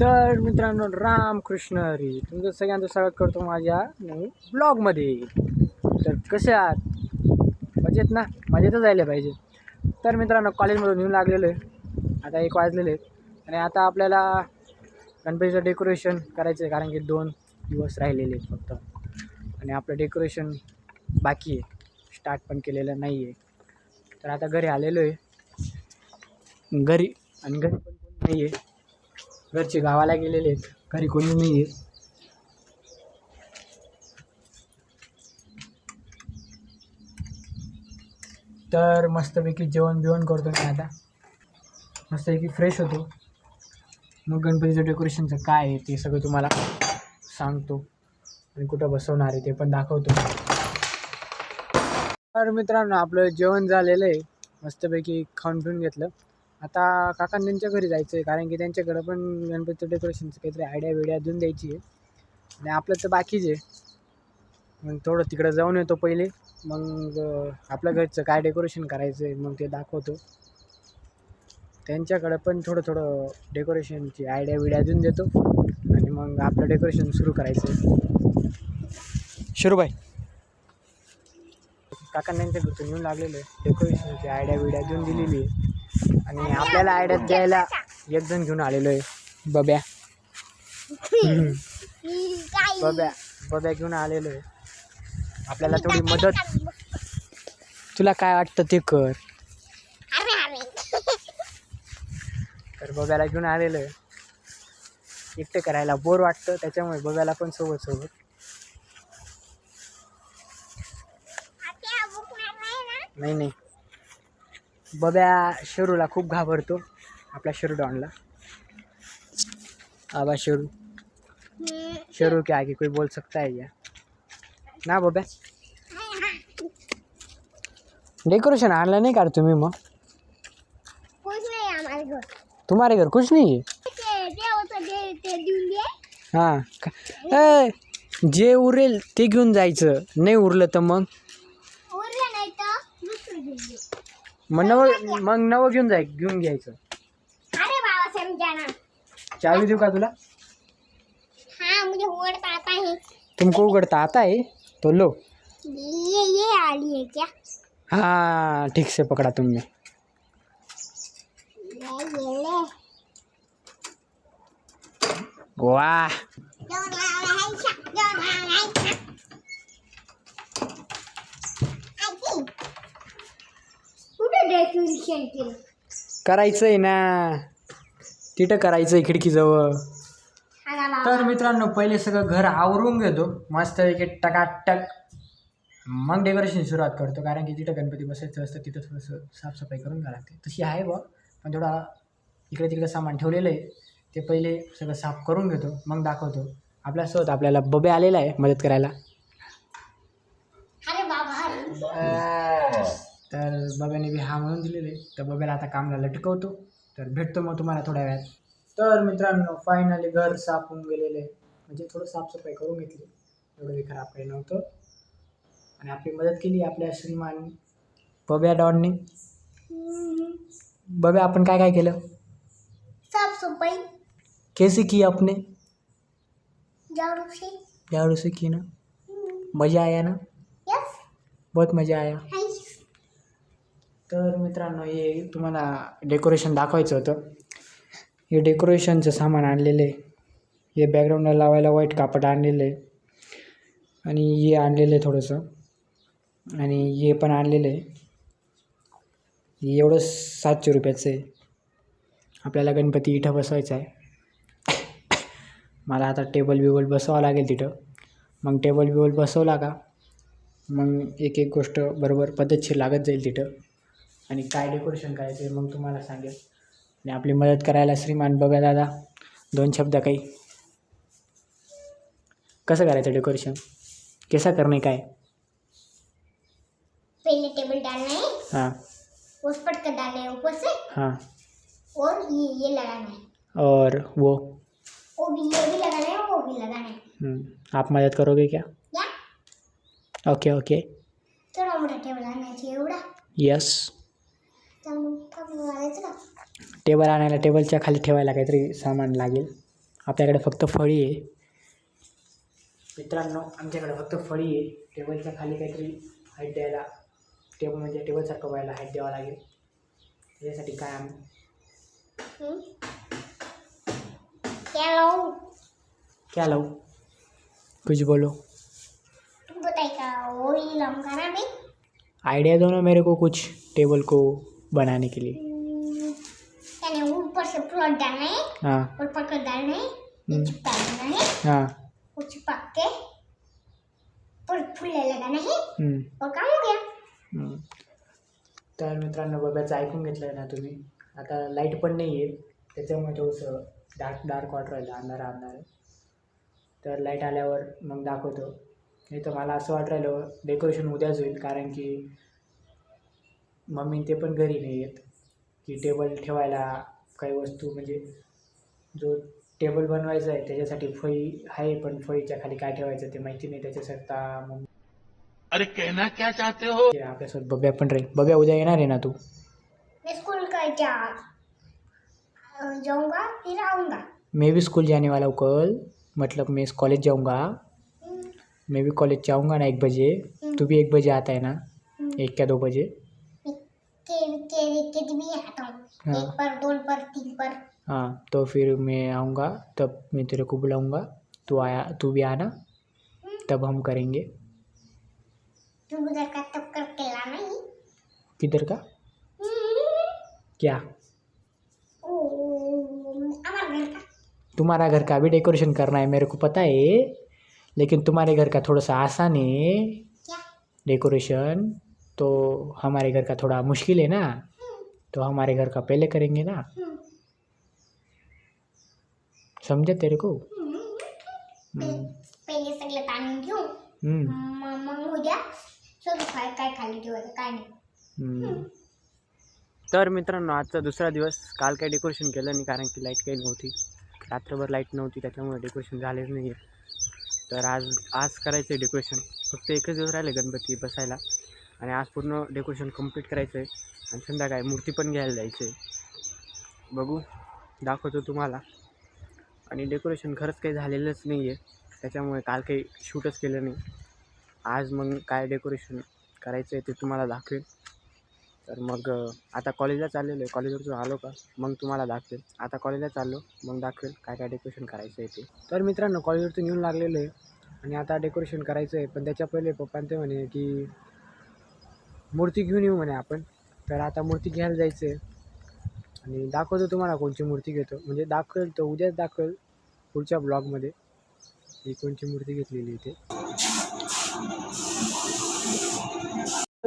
तर मित्रांनो रामकृष्ण हरी. तुमचं सगळ्यांचं स्वागत करतो माझ्या नवीन ब्लॉगमध्ये तर कसे आहात? मजेत ना? मजेतच जायला पाहिजे. तर मित्रांनो कॉलेजमधून येऊन लागलेलं आहे. आता एक वाजलेले आहे आणि आता आपल्याला गणपतीचं डेकोरेशन करायचं आहे कारण की दोन दिवस राहिलेले आहेत फक्त. आणि आपलं डेकोरेशन बाकी आहे. स्टार्ट पण केलेलं नाही आहे. तर आता घरी आलेलो आहे. घरी आणि घरी पण नाही आहे घरचे गावाला गेलेले आहेत. घरी कोणी नाही आहे. तर मस्तपैकी जेवण बिवण करतो मी आता. मस्तपैकी फ्रेश होतो. मग गणपतीचं डेकोरेशनचं काय आहे ते सगळं तुम्हाला सांगतो. आणि कुठं बसवणार आहे ते पण दाखवतो. तर मित्रांनो आपलं जेवण झालेलं आहे. मस्तपैकी खाऊन पिऊन घेतलं. आता काकां त्यांच्या घरी जायचं आहे कारण की त्यांच्याकडं पण गणपतीचं डेकोरेशनचं काहीतरी आयडिया बिडिया देऊन द्यायची आहे आणि आपलं तर बाकीच आहे. मग थोडं तिकडं जाऊन येतो पहिले. मग आपल्या घरचं काय डेकोरेशन करायचं आहे मग ते दाखवतो. त्यांच्याकडं पण थोडं थोडं डेकोरेशनची आयडिया बिडिया देऊन देतो. आणि मग आपलं डेकोरेशन सुरू करायचं आहे शिरूबाई. काकांना त्यांच्या घरतून येऊन लागलेलं आहे. डेकोरेशनची आयडिया बिडिया देऊन दिलेली आहे. आणि आपल्याला आयडियात द्यायला एक जण घेऊन आलेलो आहे. बब्या. हम्म. बब्या. बब्या घेऊन आलेलो आहे. आपल्याला थोडी मदत. तुला काय वाटतं ते कर. तर बब्याला घेऊन आलेलो आहे. एकटं करायला बोर वाटतं त्याच्यामुळे बब्याला पण सोबत सोबत नाही नाही. बब्या शेरूला खूप घाबरतो आपला शेरू डॉनला. आबा शेरू. शेरू के आगे कोई बोल सकता है क्या? ना बब्या? डेकोरेशन आणलं नाही का तुम्ही मग? तुम्हारे घर कुछ नहीं है हां जे उरेल ते घेऊन जायचं. नाही उरलं तर मग? मग नवं मग नवं घेऊन जाय घेऊन घ्यायचं. अरे बाबा समझाना चावी देऊ का तुला? हाँ मुझे उड़ता आता है. तुमको उघडता आता है? तो लो. ये ये आली है क्या? हाँ ठीक से पकड़ा तुमने ये ये ले. वाह. जो ना है शक जो ना है शक आजी कुठे डेकोरेशन केलं. करायचंय ना. तिथं करायचंय खिडकीजवळ. तर मित्रांनो पहिले सगळं घर आवरून घेतो. मस्त एक टकाटक. मग डेकोरेशन सुरुवात करतो. कारण की जिथं गणपती बसायचं असतं तिथं थोडंसं साफसफाई करून घ्यावं लागते. तशी आहे बा पण थोडा इकडे तिकडे सामान ठेवलेलं आहे. ते पहिले सगळं साफ करून घेतो. मग दाखवतो. आपल्यासोबत आपल्याला बबे आलेला आहे मदत करायला अरे बाबा अरे तर बब्याने बी हा म्हणून दिलेले. तर बब्याला आता कामला लटकवतो. तर भेटतो मग तुम्हाला थोड्या वेळात. तर मित्रांनो फायनली घर साफ होऊन गेलेले. म्हणजे थोडं साफसफाई करून घेतली. एवढं काही खराब काही नव्हतं. आणि आपली मदत केली आपल्या श्रीमान. बब्या डॉनने बब्या आपण काय काय केलं? साफ सफाई कैसे की आपने? झाड़ू से झाड़ू से की ना? मजा आया ना? यस बहुत मजा आया. तर मित्रांनो हे तुम्हाला डेकोरेशन दाखवायचं होतं. हे डेकोरेशनचं सामान आणलेलं आहे. हे बॅकग्राऊंडला लावायला व्हाईट कापड आणलेलं आहे. आणि हे आणलेलं आहे थोडंसं. आणि हे पण आणलेलं आहे. एवढं सातशे रुपयाचं आहे. आपल्याला गणपती इथं बसवायचा आहे. मला आता टेबल बिबल बसवावं लागेल तिथं. मग टेबल बिबल बसवला का? मग एक एक गोष्ट बरोबर पद्धतशीर लागत जाईल तिथं. आणि काय डेकोरेशन करायचं आहे मग तुम्हाला सांगेल. आणि आपली मदत करायला श्रीमान बघा दादा दोन शब्द काही. कसं करायचं डेकोरेशन कैसा करणे काय? पहले टेबल डालना है. हाँ उस डालना है ऊपर से हाँ. और ये ये लगाना है और वो. वो भी ये भी लगाना है वो भी लगाना है हम्म, आप मदद करोगे क्या? या. Okay okay. थोडा मोठा टेबल आणायचा चाहिए एवढा. यस टेबल आणायला टेबलच्या खाली ठेवायला काहीतरी सामान लागेल. आपल्याकडे फक्त फळी आहे. मित्रांनो आमच्याकडे फक्त फळी आहे. टेबलच्या खाली काहीतरी हाईट द्यायला टेबल म्हणजे टेबलसारखं व्हायला हाईट द्यावं लागेल. त्याच्यासाठी काय आम्ही? क्या लाऊं लावू कुछ बोलो आइडिया दो ना मेरे को कुछ टेबल को. बनाने के लिए। यानी ऊपर से प्लॉट डालना है। हाँ और पकड़ डालना है। चिपका देना है हाँ। वो चिपक के पर फुले लगाना है और काम हो गया. तर मित्रांनो बघायचं ऐकून घेतलं ना तुम्ही. आता लाइट पण नाही आहे त्याच्यामुळे थोडंसं डार्क डार्क वाटत राहिलं अंधार अंधार. तर लाइट आल्यावर मग दाखवतो. नाही तर मला असं वाटू राहिलं डेकोरेशन उद्याच होईल कारण की मम्मी ते पण घरी नाही आहेत की टेबल ठेवायला काही वस्तू म्हणजे जो टेबल बनवायचा आहे त्याच्यासाठी फळी आहे पण फळीच्या खाली काय ठेवायचं ते माहिती नाही. त्याच्यासाठी मग अरे कहना क्या चाहते हो? ते आपल्यासोबत बब्या पण राहील. बब्या उद्या येणार आहे ना तू? मैं स्कूल का जा अ, जाऊंगा फिर आऊंगा मैं भी स्कूल जाने वाला हूँ कल. मतलब मैं कॉलेज जाऊँगा. हम्म, मैं भी कॉलेज जाऊँगा ना एक बजे. तू भी एक बजे आता है ना? हम्म। एक क्या दो बजे? मैं के के के भी आता हूँ. हाँ। एक पर दो पर तीन पर. हाँ तो फिर मैं आऊँगा तब मैं तेरे को बुलाऊँगा. तू आया तू भी आना तब हम करेंगे. तुम उधर का तब करके लाना ही. किधर का? क्या? तुम्हारा घर का भी डेकोरेशन करना है मेरे को पता है लेकिन तुम्हारे घर का थोड़ा सा आसान है. डेकोरेशन तो हमारे घर का थोड़ा मुश्किल है ना तो हमारे घर का पहले करेंगे ना। समझा तेरे को? हम्म, हम्म. पहिले सगळं ताणून घेऊ। हम्म. म- मग उद्या सगळं काय काय खाली ठेवायचं काय नाही. हम्म. तर मित्रांनो आजचा दुसरा दिवस. काल काही डेकोरेशन केलं नाही कारण की लाइट काही नव्हती. रात्रभर लाइट नव्हती त्याच्यामुळे डेकोरेशन झालेच नाही आहे तर आज आज करायचं आहे डेकोरेशन फक्त एकच दिवस राहिले गणपती बसायला. आणि आज पूर्ण डेकोरेशन कंप्लीट करायचं आहे आणि संध्याकाळी मूर्ती पण घ्यायला जायचं आहे बघू दाखवतो तुम्हाला. आणि डेकोरेशन खरंच काही झालेलंच नाही आहे त्याच्यामुळे काल काही शूटच केलं नाही. आज मग काय डेकोरेशन करायचं आहे ते तुम्हाला दाखवेल तर मग आता कॉलेजला चाललेलो आहे. कॉलेजवरतून आलो का? मग तुम्हाला दाखवेल आता कॉलेजला चाललो मग दाखवेल काय काय डेकोरेशन करायचं आहे ते. तर मित्रांनो कॉलेजवरती येऊन लागलेलो आहे. आणि आता डेकोरेशन करायचं आहे पण त्याच्या पहिले पप्पांचे ते म्हणे की मूर्ती घेऊन येऊ म्हणे आपण. तर आता मूर्ती घ्यायला जायचं आहे आणि दाखवतो तुम्हाला कोणची मूर्ती घेतो. म्हणजे दाखवेल तर उद्याच दाखवेल पुढच्या ब्लॉगमध्ये. ही कोणची मूर्ती घेतलेली आहे ते.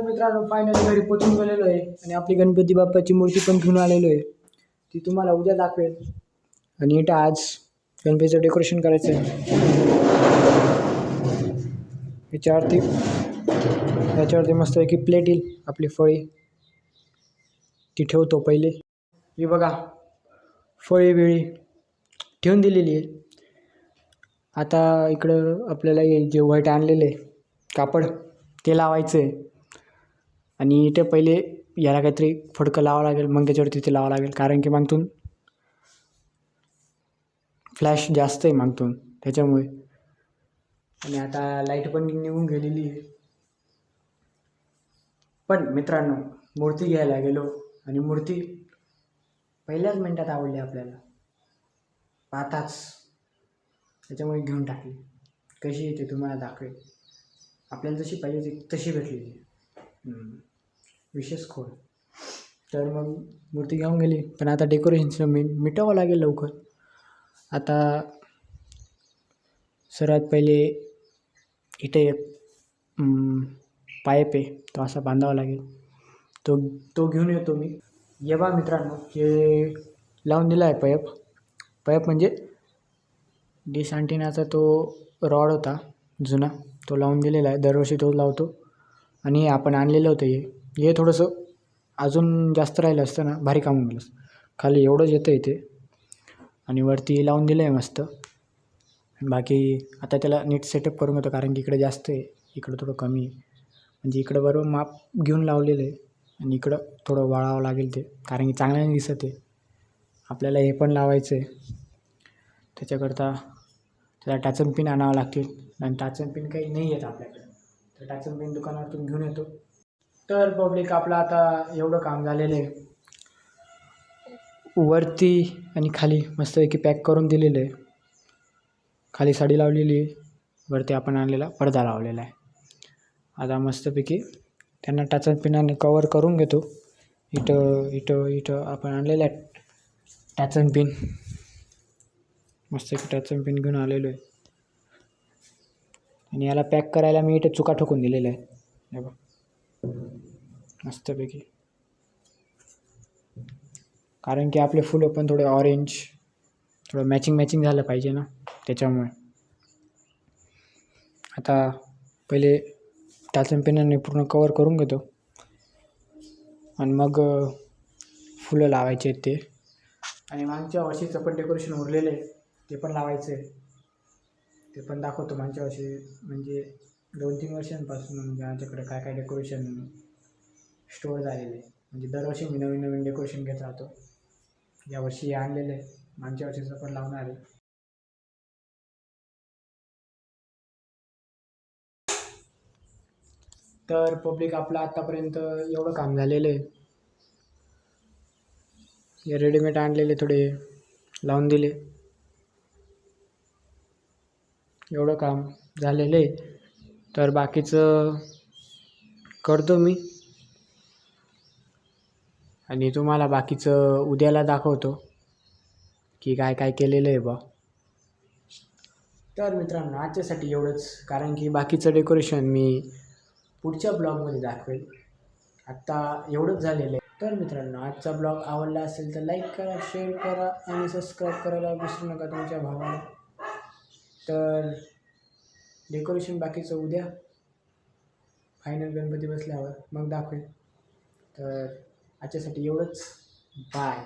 मित्रांनो फायनली घरी पोचून गेलेलो आहे. आणि आपली गणपती बाप्पाची मूर्ती पण घेऊन आलेलो आहे. ती तुम्हाला उद्या दाखवेल. आणि इथं आज गणपतीचं डेकोरेशन करायचं आहे याच्यावरती त्याच्यावरती मस्त प्लेट येईल आपली फळी. ती ठेवतो पहिले. ही बघा फळी बिळी ठेवून दिलेली आहे. आता इकडं आपल्याला हे जे व्हाईट आणलेलं आहे कापड ते लावायचं आहे आणि इथे पहिले याला काहीतरी फडकं लावावं लागेल मग त्याच्यावरती ते लावावं लागेल. कारण की मागतून फ्लॅश जास्त आहे मागतून त्याच्यामुळे. आणि आता लाइट पण निघून गेलेली आहे. पण मित्रांनो मूर्ती घ्यायला गेलो आणि मूर्ती पहिल्याच मिनटात आवडली आपल्याला. पाहताच त्याच्यामुळे घेऊन टाकली. कशी येते तुम्हाला दाखवेल आपल्याला जशी पाहिजे ती तशी भेटलेली विशेष खोल. तर मग मूर्ती घेऊन गेली. पण आता डेकोरेशनचं मी मिटावं लागेल लवकर. आता सर्वात पहिले इथे एक पाईप आहे तो असा बांधावा लागेल. तो तो घेऊन येतो मी. ये बा मित्रांनो हे लावून दिला आहे पाईप पाईप म्हणजे डिश अँटिनाचा तो रॉड होता जुना. तो लावून दिलेला आहे. दरवर्षी तो लावतो. आणि आपण आणलेलं होतं हे. हे थोडंसं अजून जास्त राहिलं असतं ना भारी काम होईल खाली एवढंच येतं इथे. आणि वरती लावून दिलं आहे मस्त. बाकी आता त्याला नीट सेटअप करून घेतो कारण की इकडे जास्त आहे. इकडं थोडं कमी आहे. म्हणजे इकडं बरोबर माप घेऊन लावलेलं आहे. आणि इकडं थोडं वाळावं लागेल ते. कारण की चांगल्याने दिसत आहे. आपल्याला हे पण लावायचं आहे. त्याच्याकरता त्याला टाचन पिन आणावं लागतील. आणि टाचन पिन काही नाही येत आपल्याकडे. तर टाचन पिन दुकानातून घेऊन येतो. तर पब्लिक आपलं आता एवढं काम झालेलं आहे. वरती आणि खाली मस्तपैकी पॅक करून दिलेलं आहे. खाली साडी लावलेली आहे. वरती आपण आणलेला पडदा लावलेला आहे. आता मस्तपैकी त्यांना टाचन पिनाने कवर करून घेतो. इथं इथं इथं आपण आणलेलं आहे टाचन पिन मस्त टाचन पिन घेऊन आलेलो आहे. आणि याला पॅक करायला मी इथं चुका ठोकून दिलेल्या आहे बघा. मस्तपैकी. कारण की आपले फुलं पण थोडे ऑरेंज थोडं मॅचिंग मॅचिंग झालं पाहिजे ना त्याच्यामुळे. आता पहिले टाचन पेनाने पूर्ण कवर करून घेतो. आणि मग फुलं लावायचे आहेत ते. आणि मागच्या वर्षीचं पण डेकोरेशन उरलेलं आहे ते पण लावायचं आहे ते पण दाखवतो मागच्या वर्षी म्हणजे दोन तीन वर्षांपासून म्हणजे आमच्याकडे काय काय डेकोरेशन स्टोअर झालेले आहे म्हणजे दरवर्षी मी नवीन नवीन डेकोरेशन घेत राहतो. यावर्षी हे आणलेलं आहे मागच्या वर्षीचं पण लावणार आहे तर पब्लिक आपलं आत्तापर्यंत एवढं काम झालेलं आहे. हे रेडीमेड आणलेले थोडे लावून दिले. एवढं काम झालेलं आहे. तर बाकीचं करतो मी. आणि तुम्हाला बाकीचं उद्याला दाखवतो की काय काय केलेलं आहे बा तर मित्रांनो आजच्यासाठी एवढंच. कारण की बाकीचं डेकोरेशन मी पुढच्या ब्लॉगमध्ये दाखवेल. आत्ता एवढंच झालेलं आहे. तर मित्रांनो आजचा ब्लॉग आवडला असेल तर लाईक करा शेअर करा आणि सबस्क्राईब करायला विसरू नका तुमच्या भावाला. तर डेकोरेशन बाकीचं उद्या. फायनल गणपती बसल्यावर मग दाखवेल. तर आजच्यासाठी एवढंच. बाय